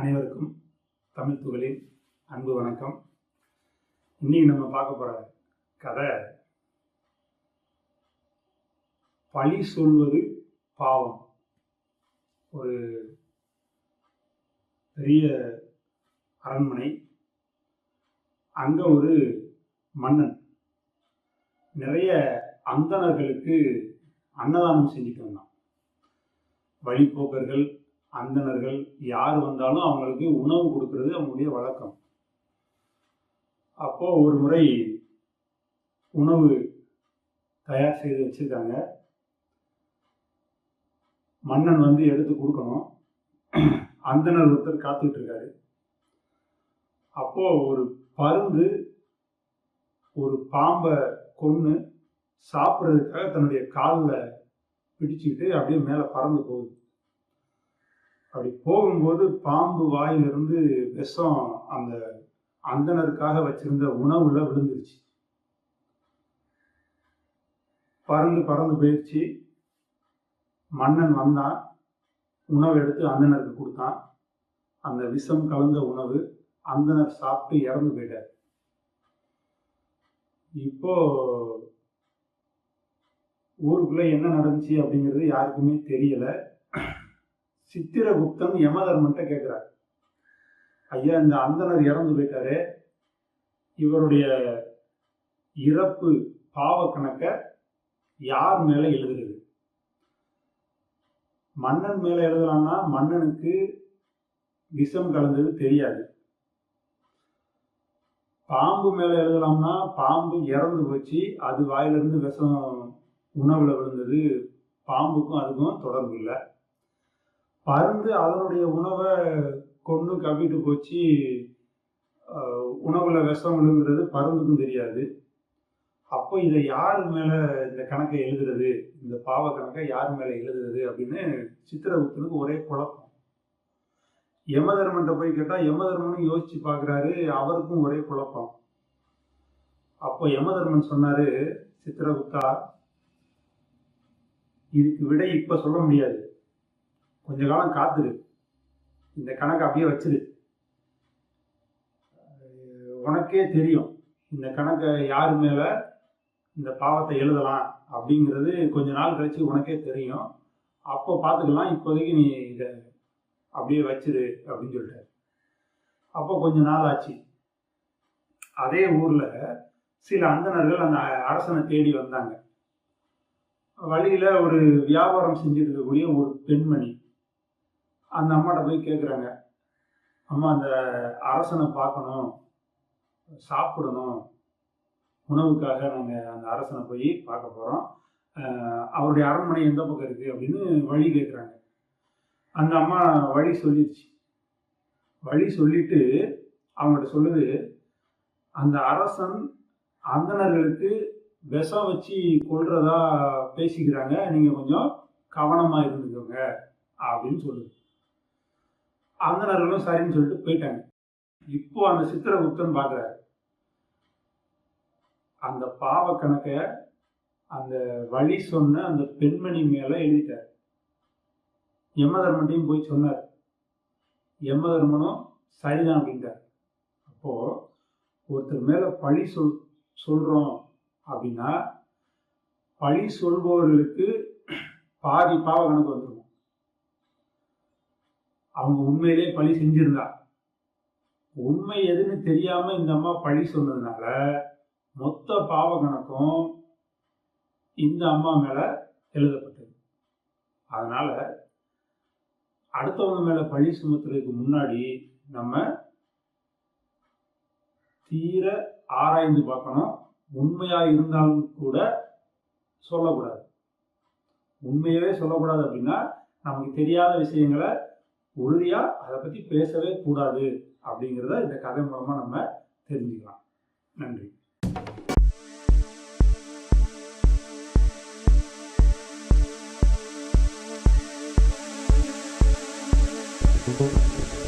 அனைவருக்கும் தமிழ் துகளின் அன்பு வணக்கம். இன்னைக்கு நம்ம பார்க்க போகிற கதை பழி சொல்வது பாவம். ஒரு பெரிய அரண்மனை அங்கே ஒரு மன்னன். நிறைய அந்தணர்களுக்கு அன்னதானம் செஞ்சுட்டு வந்தான். வழிப்போக்கர்கள் அந்தணர்கள் யார் வந்தாலும் அவங்களுக்கு உணவு கொடுக்கறது அவங்களுடைய வழக்கம். அப்போ ஒரு முறை உணவு தயார் செய்து வச்சிருக்காங்க. மன்னன் வந்து எடுத்து கொடுக்கணும். அந்தனர் ஒருத்தர் காத்துக்கிட்டு இருக்காரு. அப்போ ஒரு பருந்து ஒரு பாம்பை கொன்று சாப்பிட்றதுக்காக தன்னுடைய காலில் பிடிச்சிக்கிட்டு அப்படியே மேலே பறந்து போகுது. அப்படி போகும்போது பாம்பு வாயிலிருந்து விஷம் அந்த அந்தனருக்காக வச்சிருந்த உணவுல விழுந்துருச்சு. பறந்து பறந்து போயிடுச்சு மன்னன் வந்தான். உணவு எடுத்து அந்தனருக்கு கொடுத்தான். அந்த விஷம் கலந்த உணவு அந்தனர் சாப்பிட்டு இறந்து போயிட்டார். இப்போ ஊருக்குள்ள என்ன நடந்துச்சு அப்படிங்கிறது யாருக்குமே தெரியல. சித்திரகுப்தன் யமதர்மன்ட்ட கேட்குறார் ஐயா இந்த அந்தனர் இறந்து போயிட்டாரு. இவருடைய இறப்பு பாவ கணக்கை யார் மேலே எழுதுறது? மன்னன் மேலே எழுதலாம்னா மன்னனுக்கு விஷம் கலந்தது தெரியாது. பாம்பு மேலே எழுதலாம்னா பாம்பு இறந்து போச்சு அது வாயிலிருந்து விஷம் உணவில் விழுந்தது பாம்புக்கும் அதுக்கும் தொடர்பு இல்லை. பருந்து அதனுடைய உணவை கொண்டு கவிட்டு போச்சு. உணவுல விஷம் விழுங்கிறது பருந்துக்கும் தெரியாது. அப்போ இதை யார் மேல இந்த கணக்கை எழுதுறது? இந்த பாவ கணக்கை யார் மேல எழுதுறது அப்படின்னு சித்திரகுப்தனுக்கு ஒரே குழப்பம். யமதர்மன்ட்ட போய் கேட்டா யமதர்மனும் யோசிச்சு பாக்குறாரு அவருக்கும் ஒரே குழப்பம். அப்போ யமதர்மன் சொன்னாரு சித்திரகுப்தா இதுக்கு விடை இப்ப சொல்ல முடியாது. கொஞ்ச காலம் காத்துரு. இந்த கணக்கு அப்படியே வச்சிரு. உனக்கே தெரியும் இந்த கணக்கை யார் மேலே இந்த பாவத்தை எழுதலாம் அப்படிங்கிறது கொஞ்ச நாள் கழிச்சு உனக்கே தெரியும். அப்போ பார்த்துக்கலாம் இப்போதைக்கு நீ இதை அப்படியே வச்சிரு அப்படின்னு சொல்லிட்டாரு. அப்போ கொஞ்ச நாள் ஆச்சு. அதே ஊரில் சில அந்தணர்கள் அந்த அரசனை தேடி வந்தாங்க. வழியில் ஒரு வியாபாரம் செஞ்சுட்டு இருக்கக்கூடிய ஒரு பெண்மணி அந்த அம்மாட்ட போய் கேட்குறாங்க அம்மா அந்த அரசனை பார்க்கணும். சாப்பிடணும். உணவுக்காக நாங்கள் அந்த அரசனை போய் பார்க்க போகிறோம் அவருடைய அரண்மனை எந்த பக்கம் இருக்குது அப்படின்னு வழி கேட்குறாங்க அந்த அம்மா வழி சொல்லிடுச்சு. வழி சொல்லிட்டு அவங்கள்ட்ட சொல்லுது அந்த அரசன் அந்தணர்களுக்கு விஷம் வச்சு கொள்றதா பேசிக்கிறாங்க. நீங்கள் கொஞ்சம் கவனமாக இருந்துக்கோங்க. அப்படின்னு சொல்லுது. அந்தனர்களும் சரின்னு சொல்லிட்டு போயிட்டாங்க. இப்போ அந்த சித்திரகுப்தன் பார்க்குறாரு. அந்த பாவ கணக்கை அந்த வழி சொன்ன அந்த பெண்மணி மேலே எழுதிட்டார். யமதர்மன்ட்டையும் போய் சொன்னார். யமதர்மனும் சரிதான் அப்படின்ட்டார். அப்போது ஒருத்தர் மேலே பழி சொல் சொல்கிறோம் அப்படின்னா பழி சொல்பவர்களுக்கு பாதி பாவ கணக்கு வந்துடும் அவங்க உண்மையிலே பழி செஞ்சிருந்தா. உண்மை எதுன்னு தெரியாம இந்த அம்மா பழி சொன்னதுனால மொத்த பாவ கணக்கும் இந்த அம்மா மேல எழுதப்பட்டது. அதனால அடுத்தவங்க மேல பழி சுமத்துறதுக்கு முன்னாடி நம்ம தீர ஆராய்ந்து பார்க்கணும். உண்மையா இருந்தாலும் கூட சொல்லக்கூடாது. உண்மையவே சொல்லக்கூடாது அப்படின்னா நமக்கு தெரியாத விஷயங்களை உறுதியாக அதை பற்றி பேசவே கூடாது அப்படிங்கிறத இந்த கதை மூலமாக நம்ம தெரிஞ்சுக்கலாம் நன்றி Thank you.